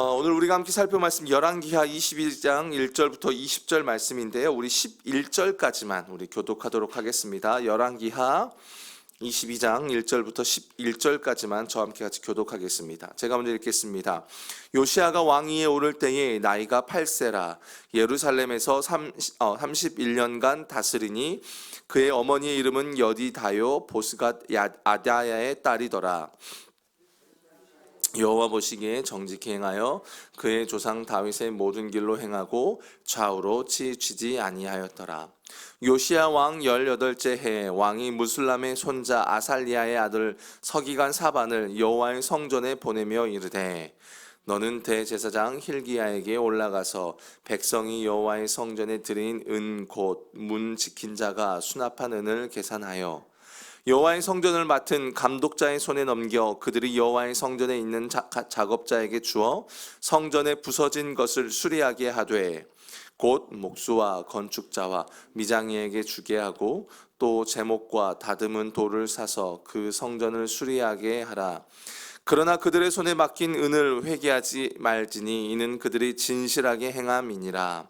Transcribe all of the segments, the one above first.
어, 오늘 우리가 함께 살펴 말씀 열왕기하 22장 1절부터 20절 말씀인데요. 우리 11절까지만 우리 교독하도록 하겠습니다. 열왕기하 22장 1절부터 11절까지만 저와 함께 같이 교독하겠습니다. 제가 먼저 읽겠습니다. 요시아가 왕위에 오를 때에 나이가 8세라 예루살렘에서 30, 어, 31년간 다스리니 그의 어머니의 이름은 여디다요 보스갓 야- 아다야의 딸이더라. 여호와 보시기에 정직히 행하여 그의 조상 다윗의 모든 길로 행하고 좌우로 치우치지 아니하였더라. 요시야 왕 18째 해에 왕이 무슬람의 손자 아살리아의 아들 서기관 사반을 여호와의 성전에 보내며 이르되 너는 대제사장 힐기야에게 올라가서 백성이 여호와의 성전에 드린 은 곧 문 지킨 자가 수납한 은을 계산하여 여호와의 성전을 맡은 감독자의 손에 넘겨 그들이 여호와의 성전에 있는 자- 가- 작업자에게 주어 성전에 부서진 것을 수리하게 하되 곧 목수와 건축자와 미장이에게 주게 하고 또 제목과 다듬은 돌을 사서 그 성전을 수리하게 하라. 그러나 그들의 손에 맡긴 은을 회개하지 말지니 이는 그들이 진실하게 행함이니라.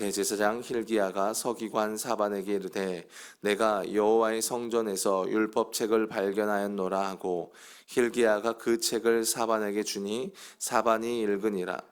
대제사장 힐기야가 서기관 사반에게 이르되 내가 여호와의 성전에서 율법책을 발견하였노라 하고 힐기야가 그 책을 사반에게 주니 사반이 읽으니라.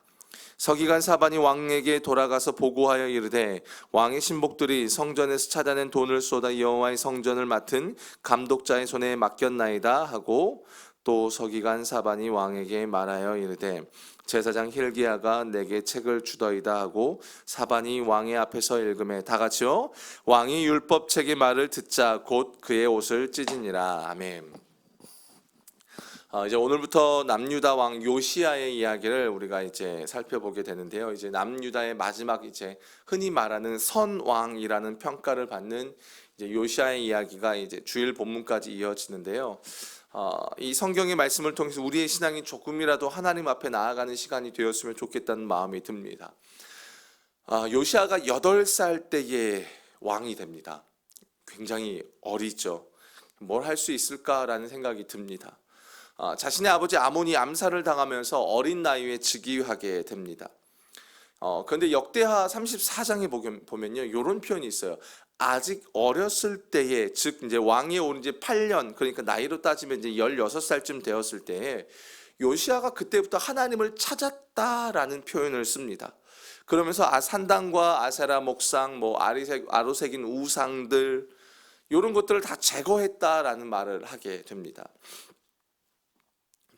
서기관 사반이 왕에게 돌아가서 보고하여 이르되 왕의 신복들이 성전에서 찾아낸 돈을 쏟아 여호와의 성전을 맡은 감독자의 손에 맡겼나이다 하고 또 서기관 사반이 왕에게 말하여 이르되 제사장 힐기야가 내게 책을 주더이다 하고 사반이 왕의 앞에서 읽음에 다 같이요 왕이 율법 책의 말을 듣자 곧 그의 옷을 찢으니라 아멘. 어, 이제 오늘부터 남유다 왕 요시아의 이야기를 우리가 이제 살펴보게 되는데요. 이제 남유다의 마지막 이제 흔히 말하는 선왕이라는 평가를 받는 이제 요시아의 이야기가 이제 주일 본문까지 이어지는데요. 어, 이 성경의 말씀을 통해서 우리의 신앙이 조금이라도 하나님 앞에 나아가는 시간이 되었으면 좋겠다는 마음이 듭니다. 아, 요시아가 8살 때에 왕이 됩니다. 굉장히 어리죠. 뭘 할 수 있을까라는 생각이 듭니다. 아, 자신의 아버지 아몬이 암살을 당하면서 어린 나이에 즉위하게 됩니다. 어, 그런데 역대하 34장에 보면요, 이런 표현이 있어요. 아직 어렸을 때에, 즉 이제 왕위에 오른 지 8년, 그러니까 나이로 따지면 이제 16살쯤 되었을 때에 요시아가 그때부터 하나님을 찾았다라는 표현을 씁니다. 그러면서 아 산당과 아세라 목상, 뭐 아리색 아로색인 우상들 이런 것들을 다 제거했다라는 말을 하게 됩니다.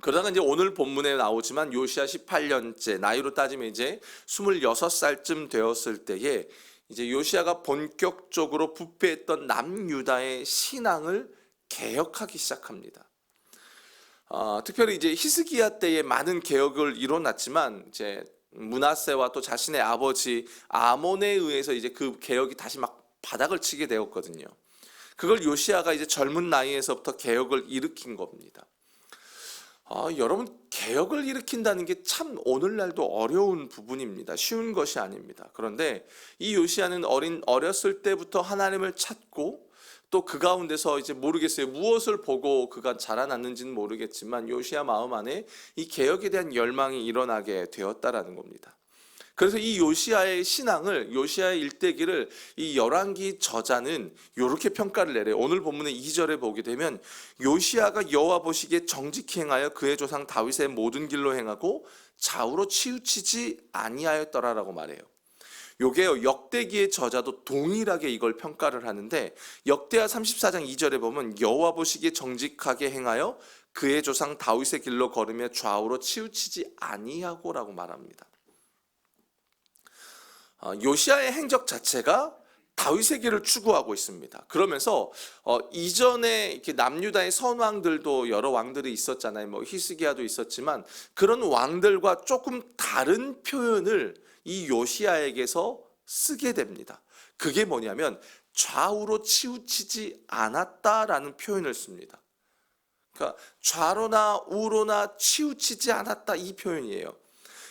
그러다가 이제 오늘 본문에 나오지만 요시아 18년째 나이로 따지면 이제 26살쯤 되었을 때에 이제 요시아가 본격적으로 부패했던 남유다의 신앙을 개혁하기 시작합니다. 어, 특별히 이제 히스기야 때에 많은 개혁을 이뤄놨지만 이제 문하세와 또 자신의 아버지 아몬에 의해서 이제 그 개혁이 다시 막 바닥을 치게 되었거든요. 그걸 요시아가 이제 젊은 나이에서부터 개혁을 일으킨 겁니다. 아, 여러분 개혁을 일으킨다는 게 참 오늘날도 어려운 부분입니다. 쉬운 것이 아닙니다. 그런데 이 요시아는 어린 어렸을 때부터 하나님을 찾고 또 그 가운데서 이제 모르겠어요. 무엇을 보고 그가 자라났는지는 모르겠지만 요시아 마음 안에 이 개혁에 대한 열망이 일어나게 되었다라는 겁니다. 그래서 이 요시아의 신앙을 요시아의 일대기를 이 열왕기 저자는 이렇게 평가를 내려요. 오늘 본문의 2절에 보게 되면 요시아가 여호와 보시기에 정직히 행하여 그의 조상 다윗의 모든 길로 행하고 좌우로 치우치지 아니하였더라라고 말해요. 요게요 역대기의 저자도 동일하게 이걸 평가를 하는데 역대하 34장 2절에 보면 여호와 보시기에 정직하게 행하여 그의 조상 다윗의 길로 걸으며 좌우로 치우치지 아니하고라고 말합니다. 어, 요시아의 행적 자체가 다윗의 길을 추구하고 있습니다. 그러면서 어, 이전에 이렇게 남유다의 선왕들도 여러 왕들이 있었잖아요. 뭐 히스기야도 있었지만 그런 왕들과 조금 다른 표현을 이 요시아에게서 쓰게 됩니다. 그게 뭐냐면 좌우로 치우치지 않았다라는 표현을 씁니다. 그러니까 좌로나 우로나 치우치지 않았다 이 표현이에요.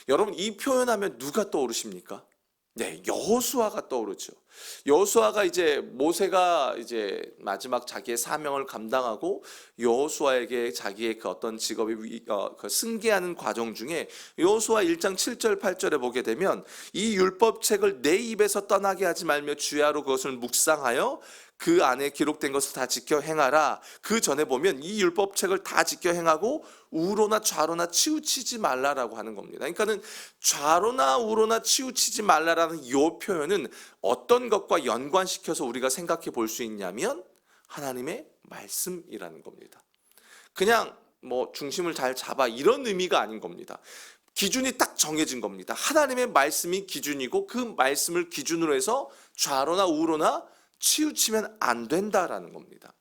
여러분 이 표현하면 누가 떠오르십니까? 네, 여호수아가 떠오르죠. 여호수아가 이제 모세가 이제 마지막 자기의 사명을 감당하고 여호수아에게 자기의 그 어떤 직업이 위- 어, 그 승계하는 과정 중에 여호수아 1장 7절 8절에 보게 되면 이 율법책을 내 입에서 떠나게 하지 말며 주야로 그것을 묵상하여 그 안에 기록된 것을 다 지켜 행하라. 그 전에 보면 이 율법책을 다 지켜 행하고 우로나 좌로나 치우치지 말라라고 하는 겁니다. 그러니까는 좌로나 우로나 치우치지 말라라는 이 표현은 어떤 것과 연관시켜서 우리가 생각해 볼 수 있냐면 하나님의 말씀이라는 겁니다. 그냥 뭐 중심을 잘 잡아 이런 의미가 아닌 겁니다. 기준이 딱 정해진 겁니다. 하나님의 말씀이 기준이고 그 말씀을 기준으로 해서 좌로나 우로나 치우치면 안 된다라는 겁니다.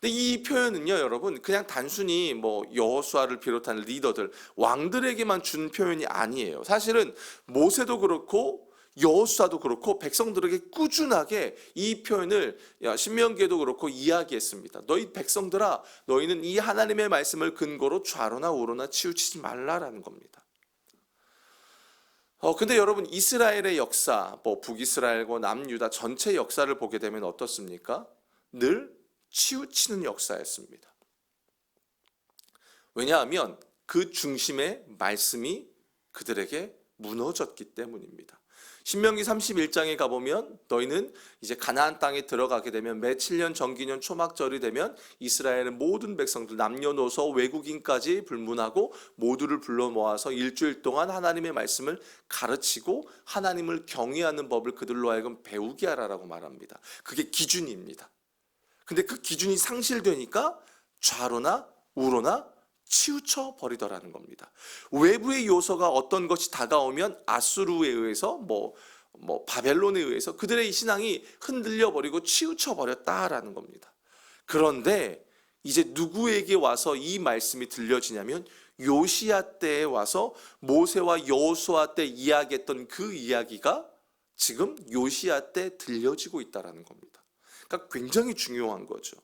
근데 이 표현은요, 여러분, 그냥 단순히 뭐 여호수아를 비롯한 리더들, 왕들에게만 준 표현이 아니에요. 사실은 모세도 그렇고 여호수아도 그렇고 백성들에게 꾸준하게 이 표현을 야, 신명기에도 그렇고 이야기했습니다. 너희 백성들아, 너희는 이 하나님의 말씀을 근거로 좌로나 우로나 치우치지 말라라는 겁니다. 어 근데 여러분 이스라엘의 역사, 뭐 북이스라엘과 남유다 전체 역사를 보게 되면 어떻습니까? 늘 치우치는 역사였습니다. 왜냐하면 그 중심의 말씀이 그들에게 무너졌기 때문입니다. 신명기 31장에 가보면 너희는 이제 가나안 땅에 들어가게 되면 매 7년 정기년 초막절이 되면 이스라엘의 모든 백성들 남녀노소 외국인까지 불문하고 모두를 불러 모아서 일주일 동안 하나님의 말씀을 가르치고 하나님을 경외하는 법을 그들로 하여금 배우게 하라라고 말합니다. 그게 기준입니다. 근데 그 기준이 상실되니까 좌로나 우로나 치우쳐 버리더라는 겁니다. 외부의 요소가 어떤 것이 다가오면 아수르에 의해서 뭐, 뭐 바벨론에 의해서 그들의 이 신앙이 흔들려 버리고 치우쳐 버렸다라는 겁니다. 그런데 이제 누구에게 와서 이 말씀이 들려지냐면 요시야 때에 와서 모세와 여호수아 때 이야기했던 그 이야기가 지금 요시야 때 들려지고 있다라는 겁니다. 그러니까 굉장히 중요한 거죠.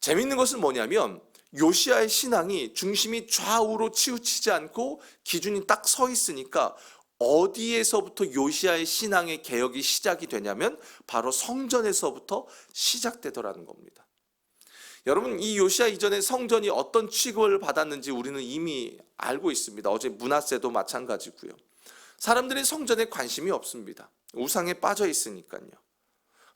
재밌는 것은 뭐냐면 요시아의 신앙이 중심이 좌우로 치우치지 않고 기준이 딱 서 있으니까 어디에서부터 요시아의 신앙의 개혁이 시작이 되냐면 바로 성전에서부터 시작되더라는 겁니다. 여러분 이 요시아 이전에 성전이 어떤 취급을 받았는지 우리는 이미 알고 있습니다. 어제 문화세도 마찬가지고요. 사람들이 성전에 관심이 없습니다. 우상에 빠져 있으니까요.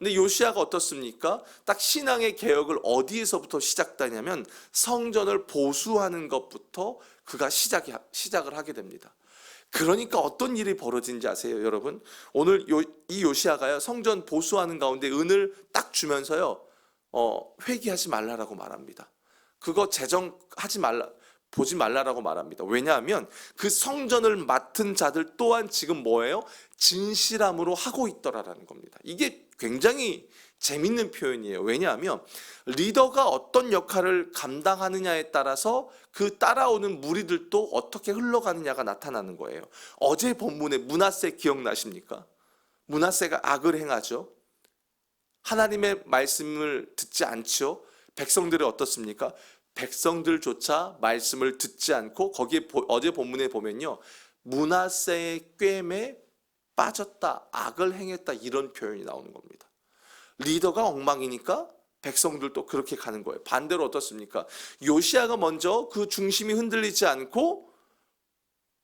근데 요시아가 어떻습니까? 딱 신앙의 개혁을 어디에서부터 시작되냐면 성전을 보수하는 것부터 그가 시작이, 시작을 하게 됩니다. 그러니까 어떤 일이 벌어진지 아세요, 여러분? 오늘 요, 이 요시아가요 성전 보수하는 가운데 은을 딱 주면서요, 어, 회개하지 말라라고 말합니다. 그거 재정하지 말라. 보지 말라라고 말합니다. 왜냐하면 그 성전을 맡은 자들 또한 지금 뭐예요? 진실함으로 하고 있더라라는 겁니다. 이게 굉장히 재밌는 표현이에요. 왜냐하면 리더가 어떤 역할을 감당하느냐에 따라서 그 따라오는 무리들도 어떻게 흘러가느냐가 나타나는 거예요. 어제 본문에 문하세 기억나십니까? 문하세가 악을 행하죠. 하나님의 말씀을 듣지 않죠. 백성들이 어떻습니까? 백성들조차 말씀을 듣지 않고 거기에 보- 어제 본문에 보면요. 문하세의 꿰매 빠졌다, 악을 행했다 이런 표현이 나오는 겁니다. 리더가 엉망이니까 백성들도 그렇게 가는 거예요. 반대로 어떻습니까? 요시아가 먼저 그 중심이 흔들리지 않고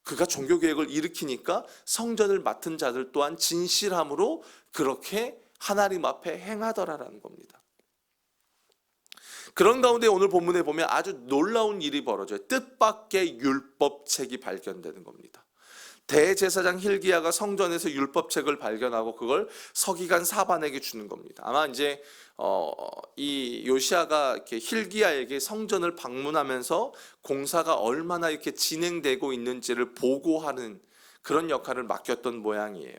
그가 종교 개혁을 일으키니까 성전을 맡은 자들 또한 진실함으로 그렇게 하나님 앞에 행하더라라는 겁니다. 그런 가운데 오늘 본문에 보면 아주 놀라운 일이 벌어져요. 뜻밖의 율법책이 발견되는 겁니다. 대제사장 힐기야가 성전에서 율법책을 발견하고 그걸 서기관 사반에게 주는 겁니다. 아마 이제 어, 이 요시아가 이렇게 힐기야에게 성전을 방문하면서 공사가 얼마나 이렇게 진행되고 있는지를 보고하는 그런 역할을 맡겼던 모양이에요.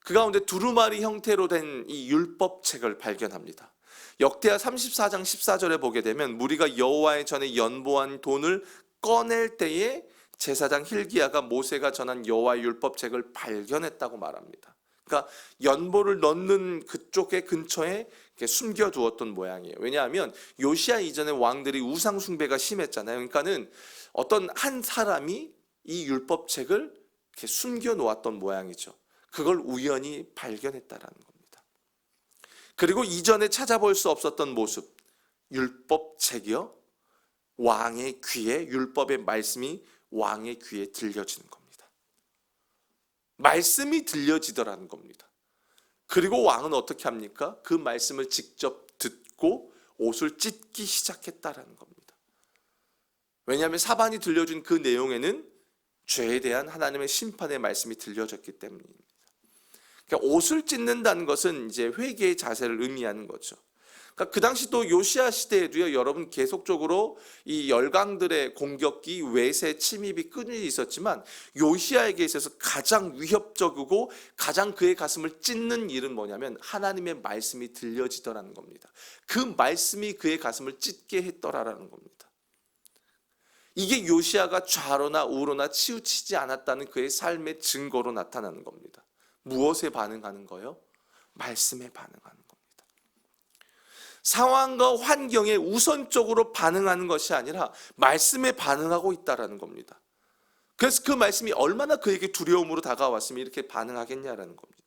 그 가운데 두루마리 형태로 된 이 율법책을 발견합니다. 역대하 34장 14절에 보게 되면 무리가 여호와의 전에 연보한 돈을 꺼낼 때에 제사장 힐기야가 모세가 전한 여호와의 율법책을 발견했다고 말합니다. 그러니까 연보를 넣는 그쪽의 근처에 이렇게 숨겨 두었던 모양이에요. 왜냐하면 요시아 이전에 왕들이 우상 숭배가 심했잖아요. 그러니까는 어떤 한 사람이 이 율법책을 숨겨 놓았던 모양이죠. 그걸 우연히 발견했다라는 겁니다. 그리고 이전에 찾아볼 수 없었던 모습, 율법 책이요. 왕의 귀에 율법의 말씀이 왕의 귀에 들려지는 겁니다. 말씀이 들려지더라는 겁니다. 그리고 왕은 어떻게 합니까? 그 말씀을 직접 듣고 옷을 찢기 시작했다라는 겁니다. 왜냐하면 사반이 들려준 그 내용에는 죄에 대한 하나님의 심판의 말씀이 들려졌기 때문입니다. 그러니까 옷을 찢는다는 것은 이제 회개의 자세를 의미하는 거죠. 그러니까 그 당시 또 요시아 시대에도요, 여러분 계속적으로 이 열강들의 공격기, 외세, 침입이 끊이지 있었지만 요시아에게 있어서 가장 위협적이고 가장 그의 가슴을 찢는 일은 뭐냐면 하나님의 말씀이 들려지더라는 겁니다. 그 말씀이 그의 가슴을 찢게 했더라라는 겁니다. 이게 요시아가 좌로나 우로나 치우치지 않았다는 그의 삶의 증거로 나타나는 겁니다. 무엇에 반응하는 거요? 말씀에 반응하는. 상황과 환경에 우선적으로 반응하는 것이 아니라 말씀에 반응하고 있다라는 겁니다. 그래서 그 말씀이 얼마나 그에게 두려움으로 다가왔으면 이렇게 반응하겠냐라는 겁니다.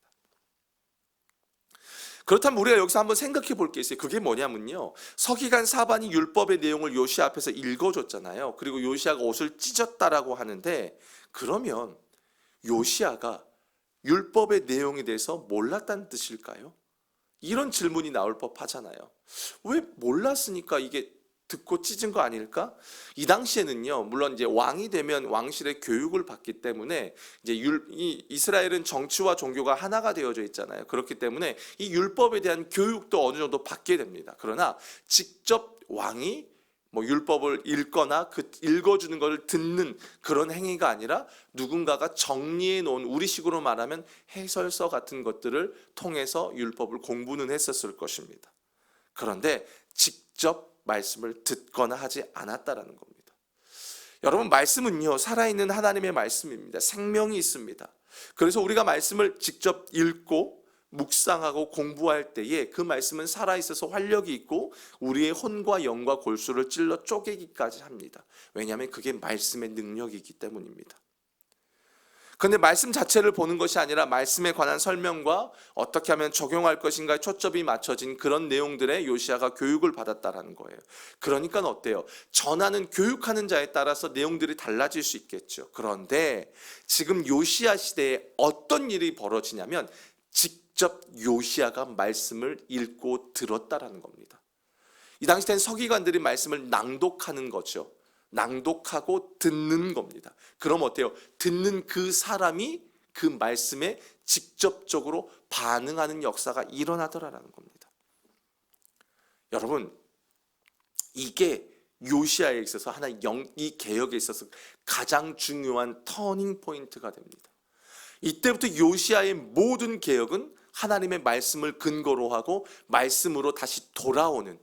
그렇다면 우리가 여기서 한번 생각해 볼 게 있어요. 그게 뭐냐면요. 서기관 사반이 율법의 내용을 요시아 앞에서 읽어줬잖아요. 그리고 요시아가 옷을 찢었다라고 하는데 그러면 요시아가 율법의 내용에 대해서 몰랐다는 뜻일까요? 이런 질문이 나올 법 하잖아요. 왜 몰랐으니까 이게 듣고 찢은 거 아닐까? 이 당시에는요, 물론 이제 왕이 되면 왕실의 교육을 받기 때문에 이제 율, 이 이스라엘은 정치와 종교가 하나가 되어져 있잖아요. 그렇기 때문에 이 율법에 대한 교육도 어느 정도 받게 됩니다. 그러나 직접 왕이 뭐 율법을 읽거나 그 읽어주는 것을 듣는 그런 행위가 아니라 누군가가 정리해 놓은 우리식으로 말하면 해설서 같은 것들을 통해서 율법을 공부는 했었을 것입니다. 그런데 직접 말씀을 듣거나 하지 않았다라는 겁니다. 여러분 말씀은요 살아있는 하나님의 말씀입니다. 생명이 있습니다. 그래서 우리가 말씀을 직접 읽고 묵상하고 공부할 때에 그 말씀은 살아 있어서 활력이 있고 우리의 혼과 영과 골수를 찔러 쪼개기까지 합니다. 왜냐하면 그게 말씀의 능력이기 때문입니다. 그런데 말씀 자체를 보는 것이 아니라 말씀에 관한 설명과 어떻게 하면 적용할 것인가에 초점이 맞춰진 그런 내용들의 요시아가 교육을 받았다라는 거예요. 그러니까 어때요? 전하는 교육하는 자에 따라서 내용들이 달라질 수 있겠죠. 그런데 지금 요시아 시대에 어떤 일이 벌어지냐면 직 접 요시아가 말씀을 읽고 들었다라는 겁니다. 이 당시 땐 서기관들이 말씀을 낭독하는 거죠. 낭독하고 듣는 겁니다. 그럼 어때요? 듣는 그 사람이 그 말씀에 직접적으로 반응하는 역사가 일어나더라라는 겁니다. 여러분, 이게 요시아에 있어서 하나 영, 이 개혁에 있어서 가장 중요한 터닝 포인트가 됩니다. 이때부터 요시아의 모든 개혁은 하나님의 말씀을 근거로 하고 말씀으로 다시 돌아오는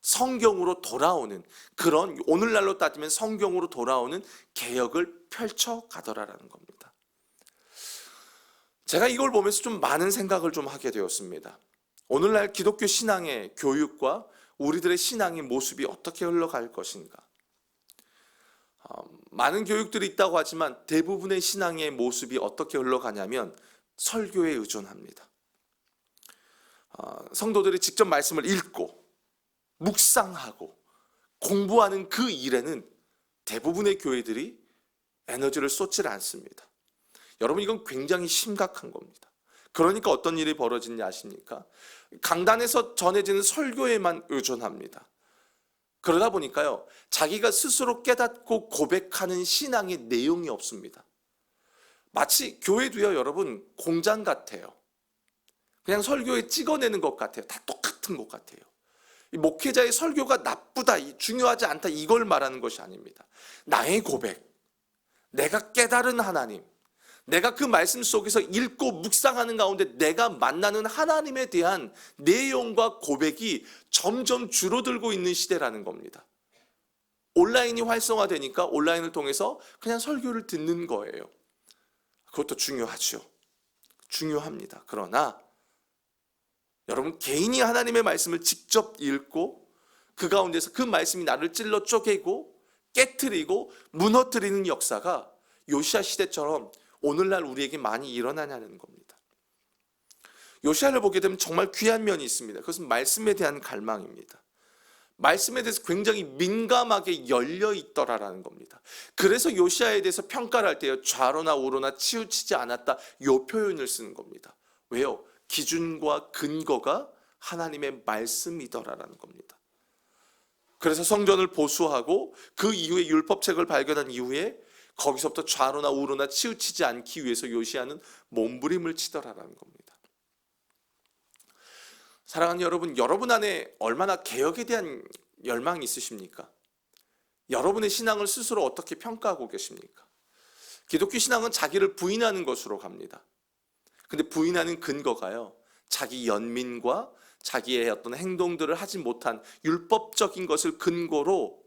성경으로 돌아오는 그런 오늘날로 따지면 성경으로 돌아오는 개혁을 펼쳐 가더라라는 겁니다. 제가 이걸 보면서 좀 많은 생각을 좀 하게 되었습니다. 오늘날 기독교 신앙의 교육과 우리들의 신앙의 모습이 어떻게 흘러갈 것인가? 어, 많은 교육들이 있다고 하지만 대부분의 신앙의 모습이 어떻게 흘러가냐면 설교에 의존합니다. 어, 성도들이 직접 말씀을 읽고 묵상하고 공부하는 그 일에는 대부분의 교회들이 에너지를 쏟지 않습니다. 여러분 이건 굉장히 심각한 겁니다. 그러니까 어떤 일이 벌어지냐 아십니까? 강단에서 전해지는 설교에만 의존합니다. 그러다 보니까요, 자기가 스스로 깨닫고 고백하는 신앙의 내용이 없습니다. 마치 교회도요, 여러분, 공장 같아요. 그냥 설교에 찍어내는 것 같아요. 다 똑같은 것 같아요. 이 목회자의 설교가 나쁘다, 중요하지 않다, 이걸 말하는 것이 아닙니다. 나의 고백, 내가 깨달은 하나님, 내가 그 말씀 속에서 읽고 묵상하는 가운데 내가 만나는 하나님에 대한 내용과 고백이 점점 줄어들고 있는 시대라는 겁니다. 온라인이 활성화되니까 온라인을 통해서 그냥 설교를 듣는 거예요. 그것도 중요하죠. 중요합니다. 그러나 여러분 개인이 하나님의 말씀을 직접 읽고 그 가운데서 그 말씀이 나를 찔러 쪼개고 깨뜨리고 무너뜨리는 역사가 요시아 시대처럼 오늘날 우리에게 많이 일어나냐는 겁니다. 요시아를 보게 되면 정말 귀한 면이 있습니다. 그것은 말씀에 대한 갈망입니다. 말씀에 대해서 굉장히 민감하게 열려 있더라라는 겁니다. 그래서 요시아에 대해서 평가를 할 때요 좌로나 우로나 치우치지 않았다 요 표현을 쓰는 겁니다. 왜요? 기준과 근거가 하나님의 말씀이더라라는 겁니다. 그래서 성전을 보수하고 그 이후에 율법책을 발견한 이후에 거기서부터 좌로나 우로나 치우치지 않기 위해서 요시아는 몸부림을 치더라라는 겁니다. 사랑하는 여러분, 여러분 안에 얼마나 개혁에 대한 열망이 있으십니까? 여러분의 신앙을 스스로 어떻게 평가하고 계십니까? 기독교 신앙은 자기를 부인하는 것으로 갑니다. 근데 부인하는 근거가요. 자기 연민과 자기의 어떤 행동들을 하지 못한 율법적인 것을 근거로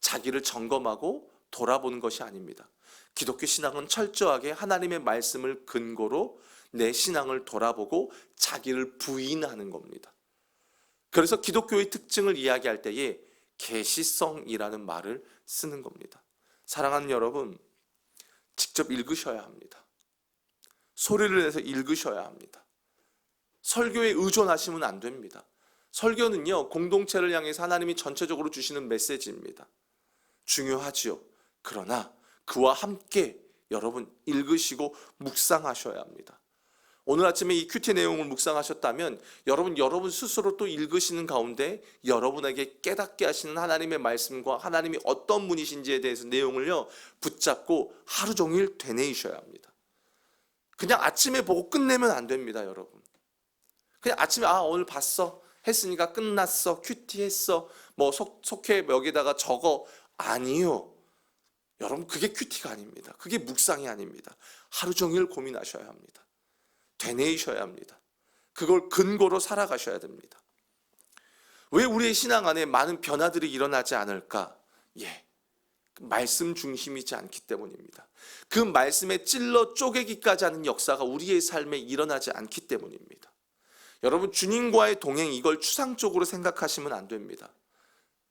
자기를 점검하고 돌아보는 것이 아닙니다. 기독교 신앙은 철저하게 하나님의 말씀을 근거로 내 신앙을 돌아보고 자기를 부인하는 겁니다. 그래서 기독교의 특징을 이야기할 때에 계시성이라는 말을 쓰는 겁니다. 사랑하는 여러분, 직접 읽으셔야 합니다. 소리를 내서 읽으셔야 합니다. 설교에 의존하시면 안 됩니다. 설교는요, 공동체를 향해서 하나님이 전체적으로 주시는 메시지입니다. 중요하지요. 그러나 그와 함께 여러분 읽으시고 묵상하셔야 합니다. 오늘 아침에 이 큐티 내용을 묵상하셨다면 여러분 여러분 스스로 또 읽으시는 가운데 여러분에게 깨닫게 하시는 하나님의 말씀과 하나님이 어떤 분이신지에 대해서 내용을요 붙잡고 하루 종일 되뇌이셔야 합니다. 그냥 아침에 보고 끝내면 안 됩니다, 여러분. 그냥 아침에 아 오늘 봤어 했으니까 끝났어 큐티 했어 뭐 속, 속해 여기다가 적어 아니요. 여러분 그게 큐티가 아닙니다. 그게 묵상이 아닙니다. 하루 종일 고민하셔야 합니다. 되뇌이셔야 합니다. 그걸 근거로 살아가셔야 됩니다. 왜 우리의 신앙 안에 많은 변화들이 일어나지 않을까? 예. 말씀 중심이지 않기 때문입니다. 그 말씀에 찔러 쪼개기까지 하는 역사가 우리의 삶에 일어나지 않기 때문입니다. 여러분 주님과의 동행 이걸 추상적으로 생각하시면 안 됩니다.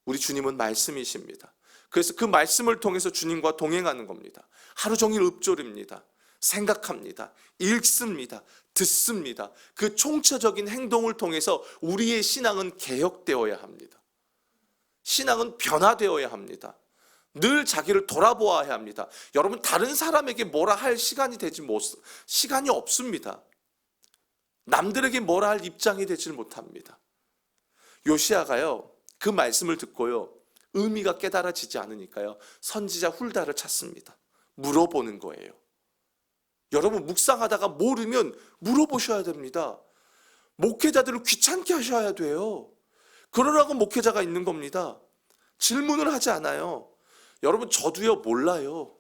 우리 주님은 말씀이십니다. 그래서 그 말씀을 통해서 주님과 동행하는 겁니다. 하루 종일 읊조립니다. 생각합니다. 읽습니다. 듣습니다. 그 총체적인 행동을 통해서 우리의 신앙은 개혁되어야 합니다. 신앙은 변화되어야 합니다. 늘 자기를 돌아보아야 합니다. 여러분 다른 사람에게 뭐라 할 시간이 되지 못 시간이 없습니다. 남들에게 뭐라 할 입장이 되질 못합니다. 요시아가요 그 말씀을 듣고요 의미가 깨달아지지 않으니까요 선지자 훌다를 찾습니다. 물어보는 거예요. 여러분 묵상하다가 모르면 물어보셔야 됩니다. 목회자들을 귀찮게 하셔야 돼요. 그러라고 목회자가 있는 겁니다. 질문을 하지 않아요. 여러분 저도요 몰라요.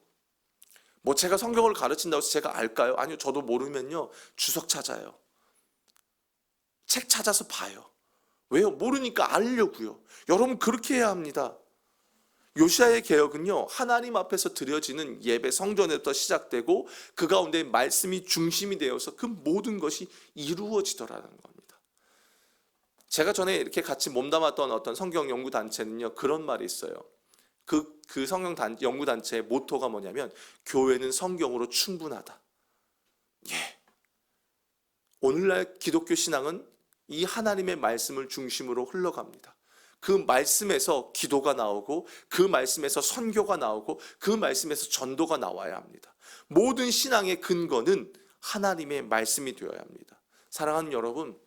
뭐 제가 성경을 가르친다고 해서 제가 알까요? 아니요. 저도 모르면요. 주석 찾아요. 책 찾아서 봐요. 왜요? 모르니까 알려고요. 여러분 그렇게 해야 합니다. 요시아의 개혁은요 하나님 앞에서 드려지는 예배 성전에부터 시작되고 그 가운데 말씀이 중심이 되어서 그 모든 것이 이루어지더라는 겁니다. 제가 전에 이렇게 같이 몸담았던 어떤 성경 연구 단체는요 그런 말이 있어요. 그, 그 성경 단, 연구 단체의 모토가 뭐냐면 교회는 성경으로 충분하다. 예. 오늘날 기독교 신앙은 이 하나님의 말씀을 중심으로 흘러갑니다. 그 말씀에서 기도가 나오고 그 말씀에서 선교가 나오고 그 말씀에서 전도가 나와야 합니다. 모든 신앙의 근거는 하나님의 말씀이 되어야 합니다. 사랑하는 여러분,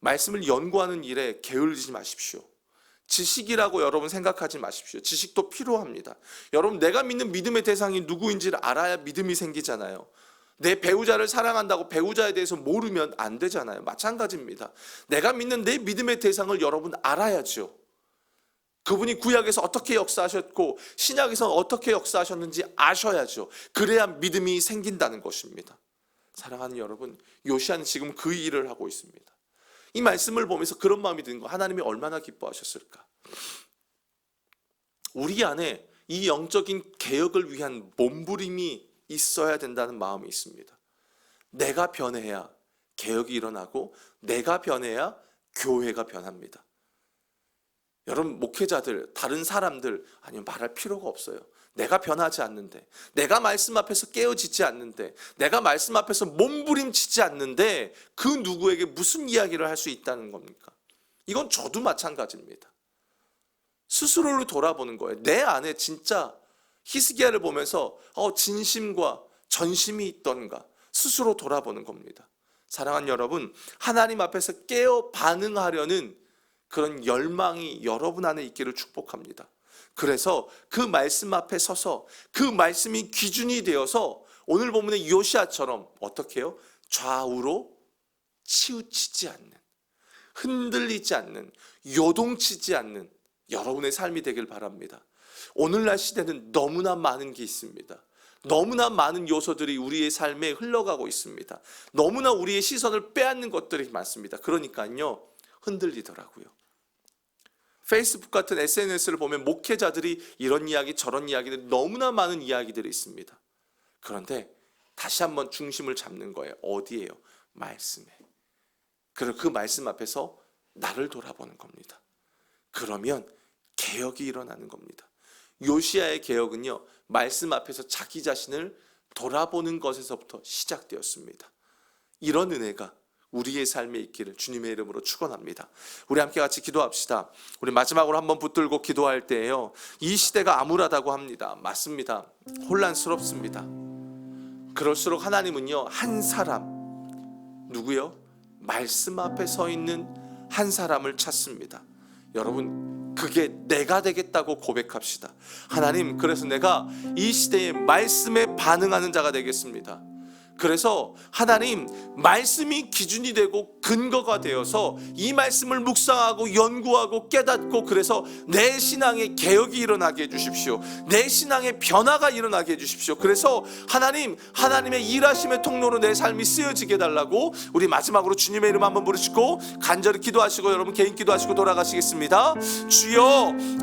말씀을 연구하는 일에 게을리지 마십시오. 지식이라고 여러분 생각하지 마십시오. 지식도 필요합니다. 여러분, 내가 믿는 믿음의 대상이 누구인지를 알아야 믿음이 생기잖아요. 내 배우자를 사랑한다고 배우자에 대해서 모르면 안 되잖아요. 마찬가지입니다. 내가 믿는 내 믿음의 대상을 여러분 알아야죠. 그분이 구약에서 어떻게 역사하셨고 신약에서 어떻게 역사하셨는지 아셔야죠. 그래야 믿음이 생긴다는 것입니다. 사랑하는 여러분, 요시아는 지금 그 일을 하고 있습니다. 이 말씀을 보면서 그런 마음이 드는 거 하나님이 얼마나 기뻐하셨을까? 우리 안에 이 영적인 개혁을 위한 몸부림이 있어야 된다는 마음이 있습니다. 내가 변해야 개혁이 일어나고 내가 변해야 교회가 변합니다. 여러분 목회자들 다른 사람들 아니면 말할 필요가 없어요. 내가 변하지 않는데, 내가 말씀 앞에서 깨어지지 않는데, 내가 말씀 앞에서 몸부림치지 않는데, 그 누구에게 무슨 이야기를 할 수 있다는 겁니까? 이건 저도 마찬가지입니다. 스스로를 돌아보는 거예요. 내 안에 진짜 히스기야를 보면서 어, 진심과 전심이 있던가 스스로 돌아보는 겁니다. 사랑하는 여러분, 하나님 앞에서 깨어 반응하려는 그런 열망이 여러분 안에 있기를 축복합니다. 그래서 그 말씀 앞에 서서 그 말씀이 기준이 되어서 오늘 본문의 요시아처럼 어떻게 해요? 좌우로 치우치지 않는 흔들리지 않는 요동치지 않는 여러분의 삶이 되길 바랍니다. 오늘날 시대는 너무나 많은 게 있습니다. 너무나 많은 요소들이 우리의 삶에 흘러가고 있습니다. 너무나 우리의 시선을 빼앗는 것들이 많습니다. 그러니까요, 흔들리더라고요. 페이스북 같은 SNS를 보면 목회자들이 이런 이야기 저런 이야기들 너무나 많은 이야기들이 있습니다. 그런데 다시 한번 중심을 잡는 거예요. 어디에요? 말씀에. 그리고 그 말씀 앞에서 나를 돌아보는 겁니다. 그러면 개혁이 일어나는 겁니다. 요시아의 개혁은요, 말씀 앞에서 자기 자신을 돌아보는 것에서부터 시작되었습니다. 이런 은혜가 우리의 삶에 있기를 주님의 이름으로 축원합니다. 우리 함께 같이 기도합시다. 우리 마지막으로 한번 붙들고 기도할 때에요. 이 시대가 암울하다고 합니다. 맞습니다. 혼란스럽습니다. 그럴수록 하나님은요 한 사람 누구요? 말씀 앞에 서 있는 한 사람을 찾습니다. 여러분 그게 내가 되겠다고 고백합시다. 하나님 그래서 내가 이 시대의 말씀에 반응하는 자가 되겠습니다. 그래서 하나님 말씀이 기준이 되고 근거가 되어서 이 말씀을 묵상하고 연구하고 깨닫고 그래서 내 신앙의 개혁이 일어나게 해 주십시오. 내 신앙의 변화가 일어나게 해 주십시오. 그래서 하나님 하나님의 일하심의 통로로 내 삶이 쓰여지게 해 달라고 우리 마지막으로 주님의 이름 한번 부르시고 간절히 기도하시고 여러분 개인 기도하시고 돌아가시겠습니다. 주여